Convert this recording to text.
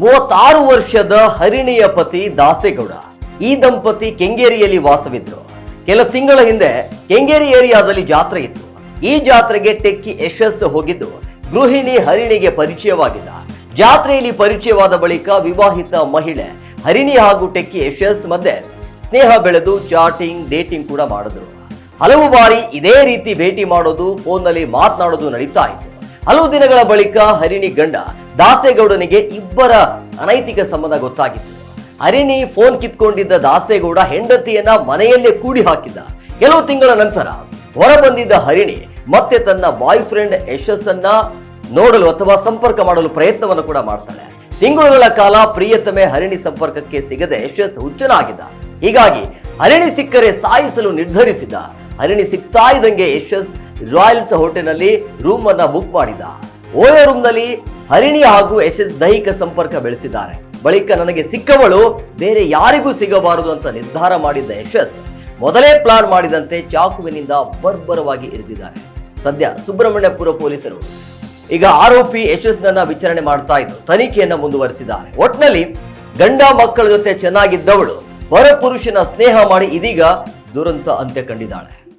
ಮೂವತ್ತಾರು ವರ್ಷದ ಹರಿಣಿಯ ಪತಿ ದಾಸೇಗೌಡ, ಈ ದಂಪತಿ ಕೆಂಗೇರಿಯಲ್ಲಿ ವಾಸವಿದ್ರು. ಕೆಲ ತಿಂಗಳ ಹಿಂದೆ ಕೆಂಗೇರಿ ಏರಿಯಾದಲ್ಲಿ ಜಾತ್ರೆ ಇತ್ತು. ಈ ಜಾತ್ರೆಗೆ ಟೆಕ್ಕಿ ಯಶಸ್ ಹೋಗಿದ್ದು ಗೃಹಿಣಿ ಹರಿಣಿಗೆ ಪರಿಚಯವಾಗಿಲ್ಲ ಜಾತ್ರೆಯಲ್ಲಿ ಪರಿಚಯವಾದ ಬಳಿಕ ವಿವಾಹಿತ ಮಹಿಳೆ ಹರಿಣಿ ಹಾಗೂ ಟೆಕ್ಕಿ ಯಶಸ್ ಮಧ್ಯೆ ಸ್ನೇಹ ಬೆಳೆದು ಚಾಟಿಂಗ್, ಡೇಟಿಂಗ್ ಕೂಡ ಮಾಡಿದ್ರು. ಹಲವು ಬಾರಿ ಇದೇ ರೀತಿ ಭೇಟಿ ಮಾಡೋದು, ಫೋನ್ನಲ್ಲಿ ಮಾತನಾಡೋದು ನಡೀತಾ ಇತ್ತು. ಹಲವು ದಿನಗಳ ಬಳಿಕ ಹರಿಣಿ ಗಂಡ ದಾಸೇಗೌಡನಿಗೆ ಇಬ್ಬರ ಅನೈತಿಕ ಸಂಬಂಧ ಗೊತ್ತಾಗಿತ್ತು. ಹರಿಣಿ ಫೋನ್ ಕಿತ್ಕೊಂಡಿದ್ದ ದಾಸೇಗೌಡ ಹೆಂಡತಿಯನ್ನ ಮನೆಯಲ್ಲೇ ಕೂಡಿ ಹಾಕಿದ್ದ ಕೆಲವು ತಿಂಗಳ ನಂತರ ಹೊರಬಂದಿದ್ದ ಹರಿಣಿ ಮತ್ತೆ ತನ್ನ ಬಾಯ್ ಫ್ರೆಂಡ್ ಯಶಸ್ಸನ್ನ ನೋಡಲು ಅಥವಾ ಸಂಪರ್ಕ ಮಾಡಲು ಪ್ರಯತ್ನವನ್ನು ಕೂಡ ಮಾಡ್ತಾಳೆ. ತಿಂಗಳುಗಳ ಕಾಲ ಪ್ರಿಯತಮೆ ಹರಿಣಿ ಸಂಪರ್ಕಕ್ಕೆ ಸಿಗದೆ ಯಶಸ್ ಹುಚ್ಚನಾಗಿದ್ದ. ಹೀಗಾಗಿ ಹರಿಣಿ ಸಿಕ್ಕರೆ ಸಾಯಿಸಲು ನಿರ್ಧರಿಸಿದ ಹರಿಣಿ ಸಿಗ್ತಾ ಇದ್ದಂಗೆ ಯಶಸ್ ರಾಯಲ್ಸ್ ಹೋಟೆಲ್ನಲ್ಲಿ ರೂಮ್ ಅನ್ನ ಬುಕ್ ಮಾಡಿದ. ಓಯೋ ರೂಮ್ನಲ್ಲಿ ಹರಿಣಿ ಹಾಗೂ ಯಶಸ್ ದೈಹಿಕ ಸಂಪರ್ಕ ಬೆಳೆಸಿದ್ದಾರೆ. ಬಳಿಕ ನನಗೆ ಸಿಕ್ಕವಳು ಬೇರೆ ಯಾರಿಗೂ ಸಿಗಬಾರದು ಅಂತ ನಿರ್ಧಾರ ಮಾಡಿದ್ದ ಯಶಸ್ ಮೊದಲೇ ಪ್ಲಾನ್ ಮಾಡಿದಂತೆ ಚಾಕುವಿನಿಂದ ಬರ್ಬರವಾಗಿ ಇರಿದಿದ್ದಾರೆ. ಸದ್ಯ ಸುಬ್ರಹ್ಮಣ್ಯಪುರ ಪೊಲೀಸರು ಈಗ ಆರೋಪಿ ಯಶಸ್ನನ್ನ ವಿಚಾರಣೆ ಮಾಡ್ತಾ ಇದ್ದು ತನಿಖೆಯನ್ನ ಮುಂದುವರಿಸಿದ್ದಾರೆ. ಒಟ್ನಲ್ಲಿ ಗಂಡ ಮಕ್ಕಳ ಜೊತೆ ಚೆನ್ನಾಗಿದ್ದವಳು, ಪರಪುರುಷನ ಸ್ನೇಹ ಮಾಡಿ ಇದೀಗ ದುರಂತ ಅಂತ್ಯ ಕಂಡಿದ್ದಾಳೆ.